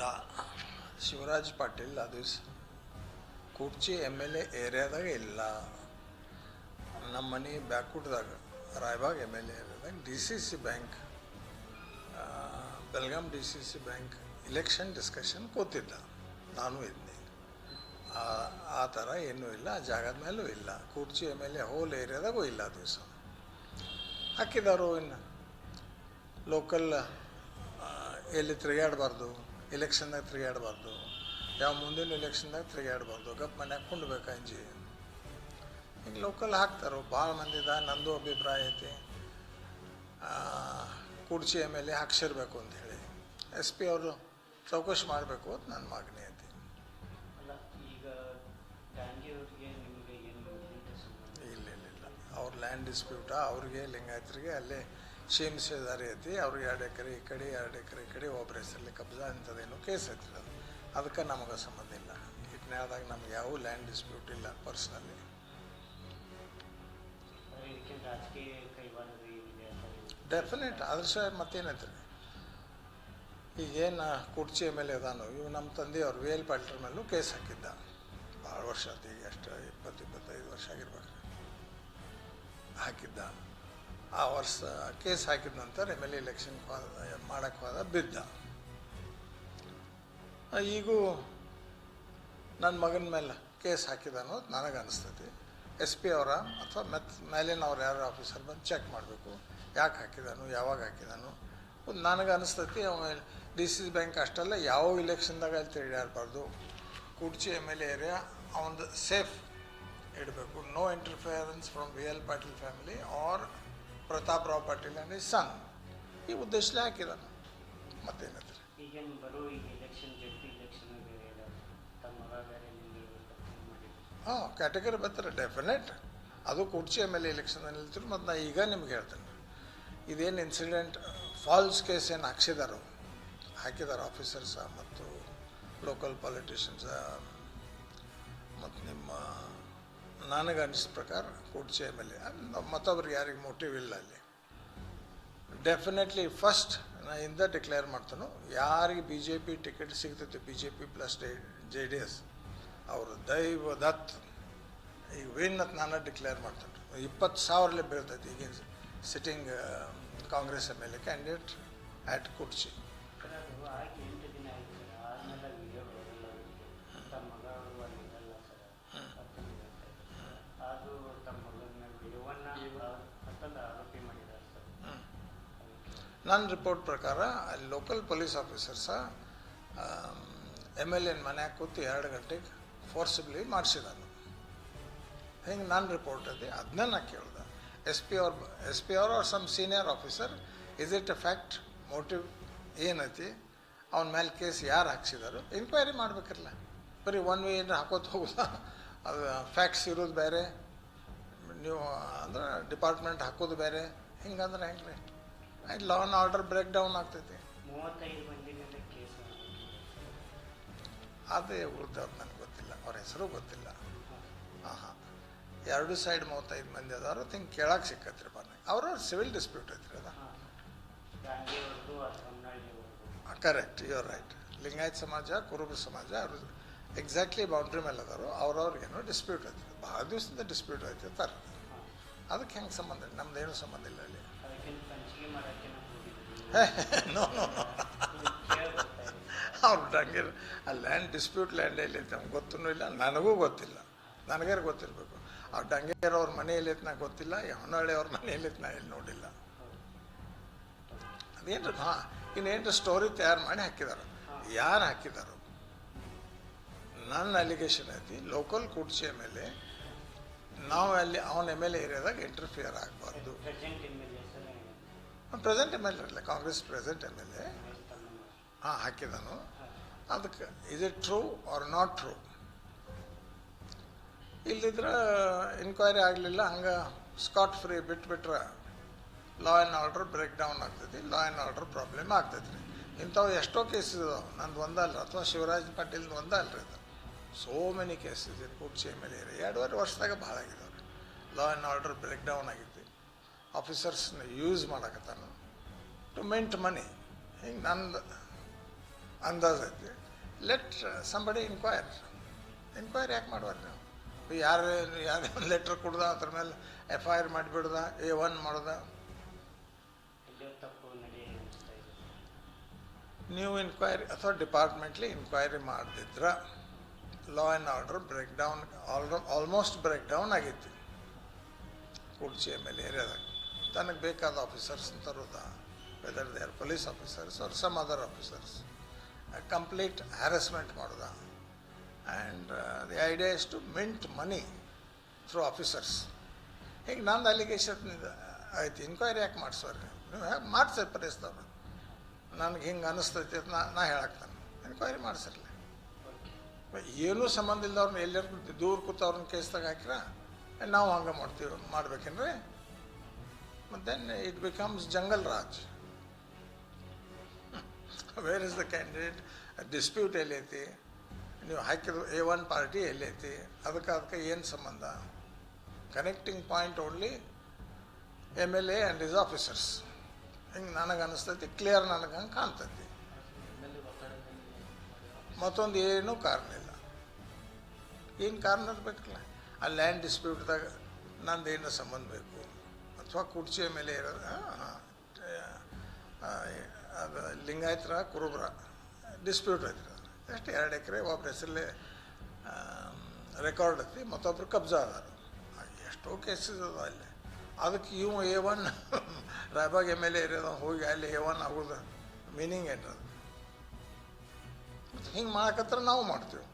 ಇಲ್ಲ. ಶಿವರಾಜ್ ಪಾಟೀಲ್ ಅದು ಕುರ್ಚಿ ಎಂ ಎಲ್ ಎ ಏರಿಯಾದಾಗ ಇಲ್ಲ. ನಮ್ಮ ಮನೆ ಬ್ಯಾಕ್ವುಡ್ದಾಗ Raibag M L A ಏರಿಯಾದಾಗ D C C bank Belgaum D C C bank election discussion ಕೂತಿದ್ದ. ನಾನು ಇದ್ದೆ. ಆ- ಥರ ಏನೂ ಇಲ್ಲ, ಆ ಜಾಗದ ಮೇಲೂ ಇಲ್ಲ. Kudachi M L A whole ಏರಿಯಾದಾಗೂ ಇಲ್ಲ ದಿವಸ. ಹಾಕಿದಾರು ಇನ್ನು? ಲೋಕಲ್ ಎಲ್ಲಿ ತಿರುಗಾಡಬಾರ್ದು ಎಲೆಕ್ಷನ್ದಾಗ ತಿರುಗಾಡಬಾರ್ದು ಯಾವ ಮುಂದಿನ ಎಲೆಕ್ಷನ್ದಾಗ ತಿರುಗಾಡಬಾರ್ದು ಗಪ್ ಮನ್ಯಾಗ ಕುಂಡ್ಬೇಕು ಅಂಜಿ. ಈಗ ಲೋಕಲ್ ಹಾಕ್ತಾರೋ ಭಾಳ ಮಂದಿದ ನಂದು ಅಭಿಪ್ರಾಯ ಐತಿ. ಕುರ್ಚಿ ಎಂ ಎಲ್ ಎ ಹಾಕ್ಸಿರ್ಬೇಕು ಅಂತ ಹೇಳಿ. ಎಸ್ ಪಿ ಅವರು ಚೌಕಶಿ ಮಾಡಬೇಕು ಅಂತ ನನ್ನ ಮಾಗಣಿ ಐತಿ. ಇಲ್ಲ ಇಲ್ಲ ಇಲ್ಲ. ಅವ್ರ ಲ್ಯಾಂಡ್ ಡಿಸ್ಪ್ಯೂಟ ಅವ್ರಿಗೆ ಲಿಂಗಾಯತರಿಗೆ ಅಲ್ಲೇ ಸೀಮಿಸಿದಾರಿ ಐತಿ ಅವ್ರಿಗೆ ಎರಡು ಎಕರೆ ಈ ಕಡೆ ಎರಡು ಎಕರೆ ಈ ಕಡೆ ಒಬ್ಬರ ಹೆಸರಲ್ಲಿ ಕಬ್ಜಾ ಅಂಥದ್ದೇನು ಕೇಸ್ ಐತಿ ಅದು. ಅದಕ್ಕೆ ನಮಗೆ ಸಂಬಂಧ ಇಲ್ಲ. ಇಟ್ನ್ಯಾದಾಗ ನಮ್ಗೆ ಯಾವ ಲ್ಯಾಂಡ್ ಡಿಸ್ಪ್ಯೂಟ್ ಇಲ್ಲ ಪರ್ಸ್ನಲಿ. ಡೆಫಿನೆಟ್ ಅದ್ರ ಸಹ ಮತ್ತೇನೈತೆ ರೀ ಈಗೇನು ಕುರ್ಚಿ ಮೇಲೆ ಅದಾನು ಇವು ನಮ್ಮ ತಂದೆಯವ್ರು ವಿ ಎಲ್ ಪಾಟೀಲ್ ಮೇಲೂ ಕೇಸ್ ಹಾಕಿದ್ದ. ಭಾಳ ವರ್ಷ ಆಯ್ತು ಈಗ ಎಷ್ಟು ಇಪ್ಪತ್ತು ಇಪ್ಪತ್ತೈದು ವರ್ಷ ಆಗಿರ್ಬೇಕು ಹಾಕಿದ್ದ. ಆ ವರ್ಷ ಕೇಸ್ ಹಾಕಿದ ನಂತರ ಎಂ ಎಲ್ ಎಲೆಕ್ಷನ್ ಮಾಡೋಕ್ಕೆ ಹೋದ ಬಿದ್ದ. ಈಗೂ ನನ್ನ ಮಗನ ಮೇಲೆ ಕೇಸ್ ಹಾಕಿದ ಅನ್ನೋದು ನನಗೆ ಅನಿಸ್ತೈತಿ. ಎಸ್ ಪಿ ಅವರ ಅಥವಾ ಮೆತ್ ಮೇಲಿನವ್ರು ಯಾರು ಆಫೀಸರ್ ಬಂದು ಚೆಕ್ ಮಾಡಬೇಕು. ಯಾಕೆ ಹಾಕಿದಾನು, ಯಾವಾಗ ಹಾಕಿದಾನು. ನನಗೆ ಅನಿಸ್ತೈತಿ, ಅವ ಡಿ ಸಿ ಬ್ಯಾಂಕ್ ಅಷ್ಟಲ್ಲ, ಯಾವ ಇಲೆಕ್ಷನ್ದಾಗ ಅಲ್ಲಿ ತಿರುಗಾಡಬಾರ್ದು Kudachi M L A area ಅವನದು ಸೇಫ್ ಇಡಬೇಕು. No interference from V L Patil family R Pratap Rao Patil and his son ಈ ಉದ್ದೇಶಲೇ ಎಲೆಕ್ಷನ್ ಎಲೆಕ್ಷನ್ ನಿಮಗೆ ಮಾಡಿದ್ರು. ಹಾಂ ಕ್ಯಾಟಗರಿ ಬರ್ತಾರೆ ಡೆಫಿನೆಟ್ ಅದು ಕುರ್ಚಿ ಎಂ ಎಲ್ ಎಲೆಕ್ಷನಲ್ಲಿ ನಿಲ್ತಿರು ಮತ್ತು ನಾ ಈಗ ನಿಮ್ಗೆ ಹೇಳ್ತೇನೆ. ಇದೇನು ಇನ್ಸಿಡೆಂಟ್ ಫಾಲ್ಸ್ ಕೇಸ್ ಏನು ಹಾಕ್ಸಿದಾರೋ ಹಾಕಿದಾರೆ ಆಫೀಸರ್ಸ ಮತ್ತು ಲೋಕಲ್ ಪಾಲಿಟಿಷನ್ಸ ನನಗೆ ಅನಿಸಿದ ಪ್ರಕಾರ ಎಲ್ ಎ ಮತ್ತೊಬ್ರಿಗೆ ಯಾರಿಗೆ ಮೋಟಿವ್ ಇಲ್ಲ ಅಲ್ಲಿ. ಡೆಫಿನೆಟ್ಲಿ ಫಸ್ಟ್ ನಾ ಇಂದ ಡಿಕ್ಲೇರ್ ಮಾಡ್ತಾನೋ, ಯಾರಿಗೆ ಬಿ ಜೆ ಪಿ ಟಿಕೆಟ್ ಸಿಗ್ತೈತೆ B J P plus J D S ಅವರು ದೈವ ದತ್. ಈಗ ವಿನ್ ಅಂತ ನಾನು ಡಿಕ್ಲೇರ್ ಮಾಡ್ತಾನೆ. ಇಪ್ಪತ್ತು ಸಾವಿರಲ್ಲೇ ಬೀಳ್ತೈತೆ ಈಗಿನ sitting Congress M L A candidate at Kudachi ನನ್ನ ರಿಪೋರ್ಟ್ ಪ್ರಕಾರ ಅಲ್ಲಿ local police officers M L N ಮನ್ಯಾಗ ಕೂತು ಎರಡು ಗಂಟೆಗೆ ಫೋರ್ಸಿಬ್ಲಿ ಮಾಡಿಸಿದಾನು ಹಿಂಗೆ ನನ್ನ ರಿಪೋರ್ಟ್ ಇದೆ ಅದನ್ನ ನಾನು ಕೇಳ್ದೆ. ಎಸ್ ಪಿ ಅವ್ರ, ಎಸ್ ಪಿ ಅವ್ರ some senior officer is it a fact motive ಏನೈತಿ? ಅವನ ಮೇಲೆ ಕೇಸ್ ಯಾರು ಹಾಕ್ಸಿದಾರೋ? ಎಂಕ್ವೈರಿ ಮಾಡ್ಬೇಕಿರಲ್ಲ ಬರೀ ಒನ್ ವೇ ಏನಾರ ಹಾಕೋತ ಹೋಗಲ್ಲ ಅದು ಫ್ಯಾಕ್ಟ್ಸ್ ಇರೋದು ಬೇರೆ. ನೀವು ಅಂದ್ರೆ ಡಿಪಾರ್ಟ್ಮೆಂಟ್ ಹಾಕೋದು ಬೇರೆ. ಹಿಂಗಂದ್ರೆ ಹೆಂಗೆ ರೀ ಆಯ್ತು law and order break down ಆಗ್ತೈತಿ. ಮೂವತ್ತೈದು ಮಂದಿ ಮೇಲೆ ಕೇಸ್ ಅದೇ ಉಳ್ದವ್ರು ನನಗೆ ಗೊತ್ತಿಲ್ಲ ಅವ್ರ ಹೆಸರು ಗೊತ್ತಿಲ್ಲ. ಹಾಂ ಹಾಂ ಎರಡು ಸೈಡ್ ಮೂವತ್ತೈದು ಮಂದಿ ಅದಾರು ತಿಂಗೆ ಕೇಳಕ್ಕೆ ಸಿಕ್ಕತ್ರಿ ಬನ್ನಿ ಅವ್ರವ್ರ ಸಿವಿಲ್ ಡಿಸ್ಪ್ಯೂಟ್ ಐತ್ರಿ ಅದ. ಕರೆಕ್ಟ್ ಯುವರ್ ರೈಟ್ ಲಿಂಗಾಯತ್ ಸಮಾಜ ಕುರುಬ ಸಮಾಜ ಅವರು ಎಕ್ಸಾಕ್ಟ್ಲಿ ಬೌಂಡ್ರಿ ಮೇಲೆ ಅದಾರು ಅವ್ರವ್ರಿಗೇನೋ ಡಿಸ್ಪ್ಯೂಟ್ ಐತಿ ಭಾಳ ದಿವಸದಿಂದ ಡಿಸ್ಪ್ಯೂಟ್ ಐತಿ ತರ ಅದಕ್ಕೆ ಹೆಂಗೆ ಸಂಬಂಧ ಇಲ್ಲ ನಮ್ದೇನು ಸಂಬಂಧ ಇಲ್ಲ ಅಲ್ಲಿ. ನೋ ನೋ ನೋ ಅವ್ರು ಡಂಗೆ ಆ ಲ್ಯಾಂಡ್ ಡಿಸ್ಪ್ಯೂಟ್ ಲ್ಯಾಂಡ್ ಎಲ್ಲಿ ನಮ್ಗೆ ಗೊತ್ತೂ ಇಲ್ಲ, ನನಗೂ ಗೊತ್ತಿಲ್ಲ. ನನಗೇ ಗೊತ್ತಿರಬೇಕು. ಆ ಡಂಗೇರ್ ಅವ್ರ ಮನೆ ಎಲ್ಲಿತ್ತು ನಂಗೆ ಗೊತ್ತಿಲ್ಲ ಹೊನ್ನಾಳಿ ಅವ್ರ ಮನೆ ಎಲ್ಲಿತ್ತು ನಾ ಎಲ್ಲಿ ನೋಡಿಲ್ಲ. ಅದೇನು ಹಾಂ ಇನ್ನೇನು ಸ್ಟೋರಿ ತಯಾರು ಮಾಡಿ ಹಾಕಿದಾರ. ಯಾರು ಹಾಕಿದಾರೋ? ನನ್ನ ಅಲಿಗೇಷನ್ ಐತಿ ಲೋಕಲ್ ಕುರ್ಚಿ ಮೇಲೆ ನಾವು ಅಲ್ಲಿ, ಅವನ ಎಂ ಎಲ್ ಎ ಏರಿಯಾದಾಗ ಇಂಟರ್ಫಿಯರ್ ಆಗಬಾರ್ದು. ಪ್ರೆಸೆಂಟ್ ಎಂ ಎಲ್ ಅಲ್ಲ Congress present M L A ಹಾಂ ಹಾಕಿದನು. ಅದಕ್ಕೆ is it true or not true ಇಲ್ಲಿದ್ರೆ ಇನ್ಕ್ವೈರಿ ಆಗಲಿಲ್ಲ, ಹಂಗೆ ಸ್ಕಾಟ್ ಫ್ರೀ ಬಿಟ್ಬಿಟ್ರೆ law and order break down ಆಗ್ತೈತಿ ಲಾ ಆ್ಯಂಡ್ ಆರ್ಡರ್ ಪ್ರಾಬ್ಲಮ್ ಆಗ್ತೈತಿ ರೀ ಇಂಥವು ಎಷ್ಟೋ ಕೇಸಸ್ ಇದಾವೆ. ನಂದು ಒಂದಲ್ಲ ಅಥವಾ ಶಿವರಾಜ್ ಪಾಟೀಲ್ ಒಂದ ಅಲ್ರಿ ಇದು ಸೋ ಮೆನಿ ಕೇಸಸ್ ಇದೆ ಕುರ್ಚಿ ಎಂ ಎಲ್ ಎ ಎರಡೂವರೆ ವರ್ಷದಾಗ ಭಾಳ ಆಗಿದಾವೆ law and order break down ಆಗೈತಿ ಆಫೀಸರ್ಸ್ನ ಯೂಸ್ ಮಾಡಕತ್ತಾನ. ಟು ಮೆಂಟ್ ಮನಿ. ಹಿಂಗೆ ನಂದು, ಅಂದಾಜು ಐತಿ. ಲೆಟ್ ಸಂಬಡಿ ಇನ್ಕ್ವೈರ್ ಇನ್ಕ್ವೈರಿ ಯಾಕೆ ಮಾಡ್ಬಾರ್ದು ನೀವು? ಯಾರು ಯಾರು ಒಂದು ಲೆಟ್ರ್ ಕೊಡ್ದ, ಅದ್ರ ಮೇಲೆ ಎಫ್ ಐ ಆರ್ ಮಾಡಿಬಿಡ್ದ ಎ ಒನ್ ಮಾಡ್ದ? ನೀವು ಇನ್ಕ್ವೈರಿ ಅಥವಾ ಡಿಪಾರ್ಟ್ಮೆಂಟ್ಲಿ ಇನ್ಕ್ವೈರಿ ಮಾಡಿದ್ರ law and order break down ಆಲ್ರ almost break down ಆಗಿತ್ತು ಕುರ್ಚಿ ಆಮೇಲೆ ಏರಿಯಾದಾಗ. ತನಗೆ ಬೇಕಾದ officers ತರೋದ whether they are police officers or some other officers complete harassment ಮಾಡೋದ. And the idea is to mint money through officers ಹೀಗೆ ನಂದು ಅಲಿಗೇಷನ್ ಆಯ್ತು. ಇನ್ಕ್ವೈರಿ ಯಾಕೆ ಮಾಡಿಸೋರಿ? ನೀವು ಹೇಗೆ ಮಾಡಿಸಿ ಪರಿಸ್ತವ್ರು ನನಗೆ ಹಿಂಗೆ ಅನ್ನಿಸ್ತೈತಿ ಅಂತ ನಾ ನಾ ಹೇಳಾಕ್ತಾನೆ. ಇನ್ಕ್ವೈರಿ ಮಾಡಿಸಿರಲಿ. ಏನೂ ಸಂಬಂಧ ಇಲ್ಲದವ್ರನ್ನ ಎಲ್ಲರೂ ದೂರ ಕೂತವ್ರನ್ನ ಕೇಸ್ದಾಗ ಹಾಕಿರ? ನಾವು ಹಂಗೆ ಮಾಡ್ತೀವಿ ಮಾಡ್ಬೇಕೇನ್ರಿ? ಮತ್ತು then it becomes jungle raj where the the candidate dispute ಎಲ್ಲೈತಿ ನೀವು ಹಾಕಿದ ಎ ಒನ್ ಪಾರ್ಟಿ ಎಲ್ಲೈತಿ ಅದಕ್ಕೆ ಅದಕ್ಕೆ ಏನು ಸಂಬಂಧ connecting point only M L A and his officers ಹಿಂಗೆ ನನಗೆ ಅನಿಸ್ತೈತಿ ಕ್ಲಿಯರ್ ನನಗೆ ಹಂಗೆ ಕಾಣ್ತೈತಿ ಮತ್ತೊಂದು ಏನೂ ಕಾರಣ ಇಲ್ಲ ಏನು ಕಾರಣ ಇರಬೇಕಲ್ಲ ಆ ಲ್ಯಾಂಡ್ ಡಿಸ್ಪ್ಯೂಟ್ದಾಗ ನಂದು ಏನು ಸಂಬಂಧ ಬೇಕು ಅಥವಾ ಕುರ್ಚಿಯ ಮೇಲೆ ಇರೋದು ಅದು ಲಿಂಗಾಯತರ, ಕುರುಬ್ರ ಡಿಸ್ಪ್ಯೂಟ್ ಐತಿ ಎಷ್ಟು ಎರಡು ಎಕರೆ ಒಬ್ಬರ ಹೆಸರಲ್ಲಿ ರೆಕಾರ್ಡ್ ಐತಿ ಮತ್ತೊಬ್ರು ಕಬ್ಜಾ ಅದ ಎಷ್ಟೋ ಕೇಸಸ್ ಅದ ಅಲ್ಲಿ. ಅದಕ್ಕೆ ಇವು A one Raibag M L A ಇರೋದು, ಹೋಗಿ ಅಲ್ಲಿ ಎ ಒನ್ ಆಗೋದು. ಮೀನಿಂಗ್ ಏನದು ಮತ್ತು ಹಿಂಗೆ ಮಾಡಕತ್ರ ನಾವು ಮಾಡ್ತೀವಿ.